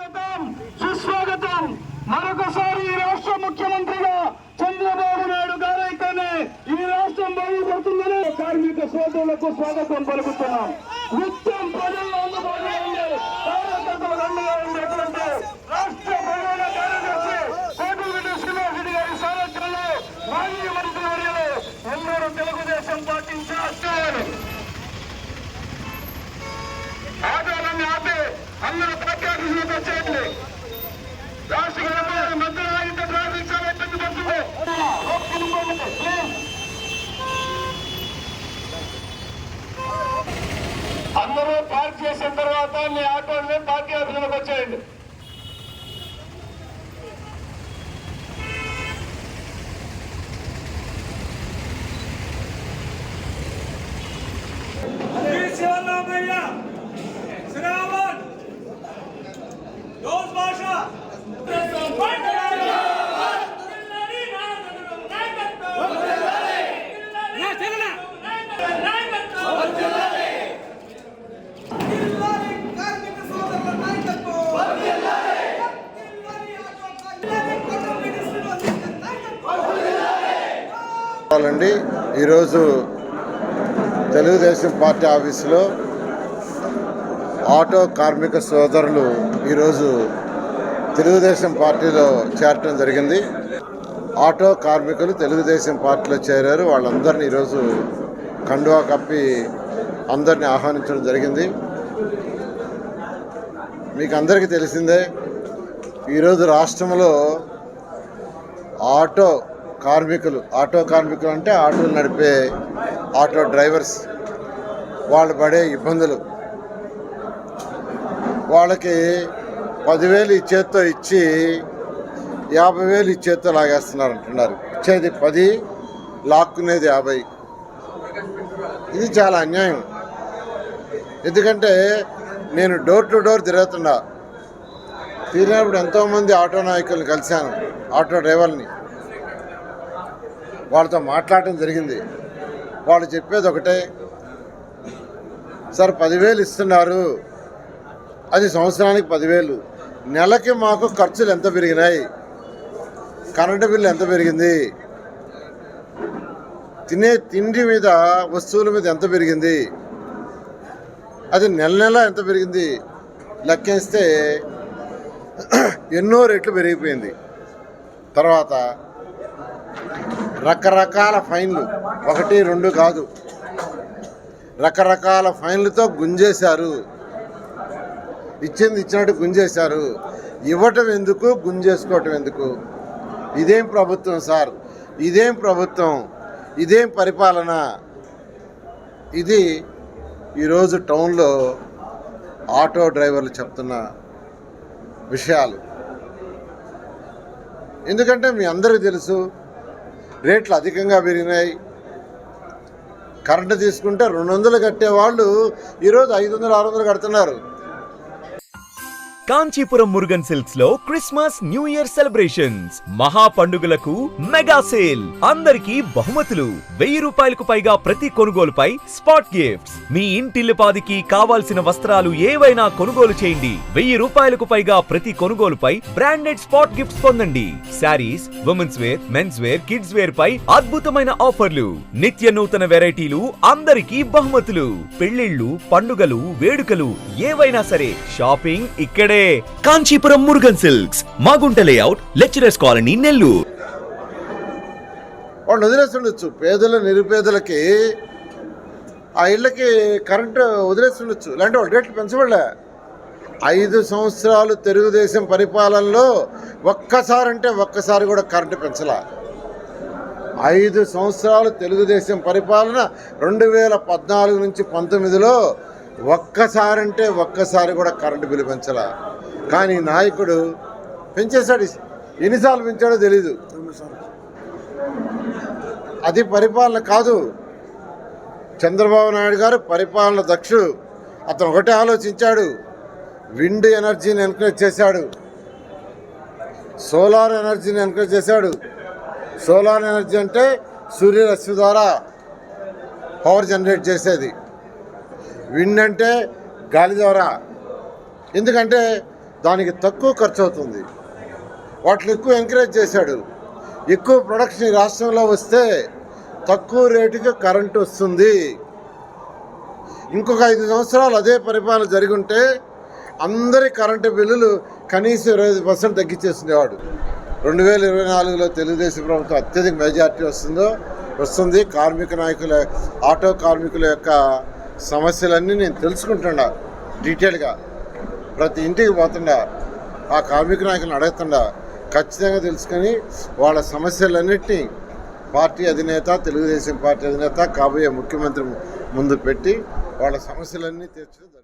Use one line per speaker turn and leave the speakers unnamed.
స్వాగతం. సుస్వాగతం. మరొకసారి ఈ రాష్ట్ర ముఖ్యమంత్రిగా చంద్రబాబు నాయుడు గారైతేనే ఈ రాష్ట్రం బాగుపడుతుందని కార్మిక సోదరులకు స్వాగతం పలుకుతున్నాం. నిత్యం ప్రజల్లో అందుబాటులో ఉండే ఉండేటువంటి రాష్ట్ర ప్రధాన కార్యదర్శి కోటిరెడ్డి శ్రీనివాసరెడ్డి గారి సారథ్యంలో మాజీ మంత్రి వర్యులు తెలుగుదేశం పార్టీ ఇన్ఛార్జ్ అందరూ పార్టీ ఆఫీసులకు వచ్చేయండి రాష్ట్ర ప్రభుత్వం మధ్య ఆగితే ట్రాఫిక్ చాలా ఇబ్బంది పడుతుంది. అందరూ పార్క్ చేసిన తర్వాత మీ ఆటోని పార్టీ ఆఫీసులకు వచ్చేయండి.
శ్రీ శివరామయ్య శ్రావణ్ రోజు భాష
కార్మిక సోదరుల నాయకత్వం వర్ధిల్లాలి ఆటో కార్మికుల కోటమిటి శ్రీనివాసరెడ్డి నాయకత్వం
అండి ఈరోజు తెలుగుదేశం పార్టీ ఆఫీసులో ఆటో కార్మిక సోదరులు ఈరోజు తెలుగుదేశం పార్టీలో చేరటం జరిగింది. ఆటో కార్మికులు తెలుగుదేశం పార్టీలో చేరారు. వాళ్ళందరినీ ఈరోజు కండువా కప్పి అందరినీ ఆహ్వానించడం జరిగింది. మీకు అందరికీ తెలిసిందే ఈరోజు రాష్ట్రంలో ఆటో కార్మికులు ఆటో కార్మికులు అంటే ఆటోలు నడిపే ఆటో డ్రైవర్స్ వాళ్ళు పడే ఇబ్బందులు. వాళ్ళకి పదివేలు ఈ చేత్తో ఇచ్చి యాభై వేలు ఈ చేత్తో లాగేస్తున్నారు అంటున్నారు. ఇచ్చేది పది లాక్కునేది యాభై. ఇది చాలా అన్యాయం. ఎందుకంటే నేను డోర్ టు డోర్ తిరుగుతున్నా. తిరిగినప్పుడు ఎంతోమంది ఆటో నాయకులను కలిశాను ఆటో డ్రైవర్ని. వాళ్ళతో మాట్లాడటం జరిగింది. వాళ్ళు చెప్పేది ఒకటే సార్ పదివేలు ఇస్తున్నారు. అది సంవత్సరానికి పదివేలు. నెలకి మాకు ఖర్చులు ఎంత పెరిగినాయి? కరెంటు బిల్లు ఎంత పెరిగింది? తినే తిండి మీద వస్తువుల మీద ఎంత పెరిగింది? అది నెల నెల ఎంత పెరిగింది? లెక్కేస్తే ఎన్నో రెట్లు పెరిగిపోయింది. తర్వాత రకరకాల ఫైన్లు ఒకటి రెండు కాదు. రకరకాల ఫైన్లతో గుంజేశారు. ఇచ్చింది ఇచ్చినట్టు గుంజేశారు. ఇవ్వటం ఎందుకు? గుంజేసుకోవటం ఎందుకు? ఇదేం ప్రభుత్వం సార్? ఇదేం ప్రభుత్వం? ఇదేం పరిపాలన? ఇది ఈరోజు టౌన్లో ఆటో డ్రైవర్లు చెప్తున్న విషయాలు. ఎందుకంటే మీ అందరికీ తెలుసు రేట్లు అధికంగా పెరిగినాయి. కరెంటు తీసుకుంటే రెండు వందలు కట్టేవాళ్ళు ఈరోజు ఐదు వందలు ఆరు వందలు కడుతున్నారు.
కాంచీపురం మురుగన్ సిల్క్స్లో క్రిస్మస్ న్యూ ఇయర్ సెలబ్రేషన్స్. మహా పండుగలకు మెగా సేల్. అందరికీ బహుమతులు. వెయ్యి రూపాయలకు పైగా ప్రతి కొనుగోలుపై స్పాట్ గిఫ్ట్స్. మీ ఇంటిల్లిపాదికి కావాల్సిన వస్త్రాలు ఏవైనా కొనుగోలు చేయండి. వెయ్యి రూపాయలకు పైగా ప్రతి కొనుగోలుపై బ్రాండెడ్ స్పాట్ గిఫ్ట్స్ పొందండి. Saris women's wear men's wear kids wear పై అద్భుతమైన ఆఫర్లు. నిత్య నూతన వెరైటీలు అందరికీ బహుమతులు. పెళ్ళిళ్ళు పండుగలు వేడుకలు ఏవైనా సరే. షాపింగ్ ఇక్కడే. Kanchipuram Murugan silks Magunta layout lecturers colony Nellore.
వాళ్ళు వదిలేస్తుండొచ్చు. పేదల నిరుపేదలకి ఆ ఇళ్ళకి కరెంటు వదిలేస్తుండొచ్చు. ఇలాంటి వాళ్ళు రేట్లు పెంచబడలే. ఐదు సంవత్సరాలు తెలుగుదేశం పరిపాలనలో ఒక్కసారి అంటే ఒక్కసారి కూడా కరెంటు పెంచలా. ఐదు సంవత్సరాలు తెలుగుదేశం పరిపాలన రెండు వేల పద్నాలుగు నుంచి పంతొమ్మిదిలో ఒక్కసారంటే ఒక్కసారి కూడా కరెంటు బిల్లు పెంచలా. కానీ నాయకుడు పెంచేశాడు. ఎన్నిసార్లు పెంచాడో తెలీదు. అది పరిపాలన కాదు. చంద్రబాబు నాయుడు గారు పరిపాలన దక్షుడు. అతను ఒకటే ఆలోచించాడు. విండ్ ఎనర్జీని ఎంకరేజ్ చేశాడు. సోలార్ ఎనర్జీని ఎంకరేజ్ చేశాడు. సోలార్ ఎనర్జీ అంటే సూర్యరశ్మి ద్వారా పవర్ జనరేట్ చేసేది. విండ్ అంటే గాలి ద్వారా. ఎందుకంటే దానికి తక్కువ ఖర్చు అవుతుంది. వాటిని ఎక్కువ ఎంకరేజ్ చేశాడు. ఎక్కువ ప్రొడక్షన్ ఈ రాష్ట్రంలో వస్తే తక్కువ రేటుకి కరెంటు వస్తుంది. ఇంకొక ఐదు సంవత్సరాలు అదే పరిపాలన జరిగి ఉంటే అందరి కరెంటు బిల్లులు కనీసం ఇరవై ఐదు పర్సెంట్ తగ్గించేసుకునేవాడు. రెండు వేల ఇరవై నాలుగులో తెలుగుదేశం ప్రభుత్వం అత్యధిక మెజార్టీ వస్తుందో వస్తుంది. కార్మిక నాయకుల ఆటో కార్మికుల యొక్క సమస్యలన్నీ నేను తెలుసుకుంటున్నా. డీటెయిల్గా ప్రతి ఇంటికి పోతుండా. ఆ కార్మిక నాయకులను అడుగుతుండా. ఖచ్చితంగా తెలుసుకొని వాళ్ళ సమస్యలన్నింటినీ పార్టీ అధినేత తెలుగుదేశం పార్టీ అధినేత కాబోయే ముఖ్యమంత్రి ముందు పెట్టి వాళ్ళ సమస్యలన్నీ తీర్చడం